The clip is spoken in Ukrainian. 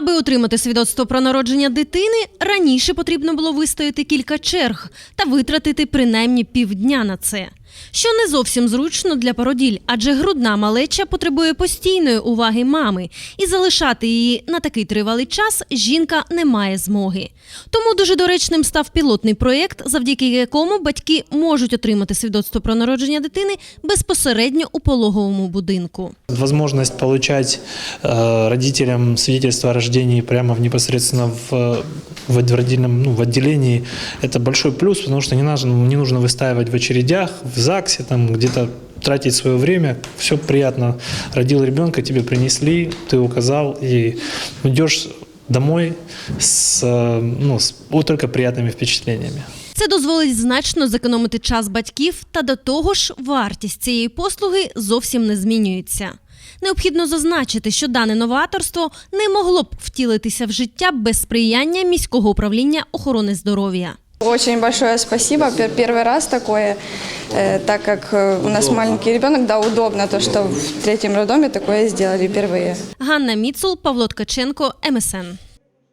Аби отримати свідоцтво про народження дитини, раніше потрібно було вистояти кілька черг та витратити принаймні півдня на це. Що не зовсім зручно для породіль, адже грудна малеча потребує постійної уваги мами, і залишати її на такий тривалий час жінка не має змоги. Тому дуже доречним став пілотний проєкт, завдяки якому батьки можуть отримати свідоцтво про народження дитини безпосередньо у пологовому будинку. Возможность получать э, родителям свидетельство о рождении прямо в, непосредственно в, в родильном ну, в отделении – это большой плюс, потому что не нужно, не нужно выстаивать в очередях, в ЗАГСе, там где-то тратить свое время. Все приятно. Родил ребенка, тебе принесли, ты указал, и идешь домой с, э, ну, с о, только приятными впечатлениями. Це дозволить значно зекономити час батьків, та до того ж, вартість цієї послуги зовсім не змінюється. Необхідно зазначити, що дане новаторство не могло б втілитися в життя без сприяння міського управління охорони здоров'я. Очень большое спасибо. Пер- Первый раз такое, э, так как э, у нас маленький ребенок, да, удобно то, что в третьем роддоме такое сделали впервые. Ганна Міцул, Павло Ткаченко, МСН.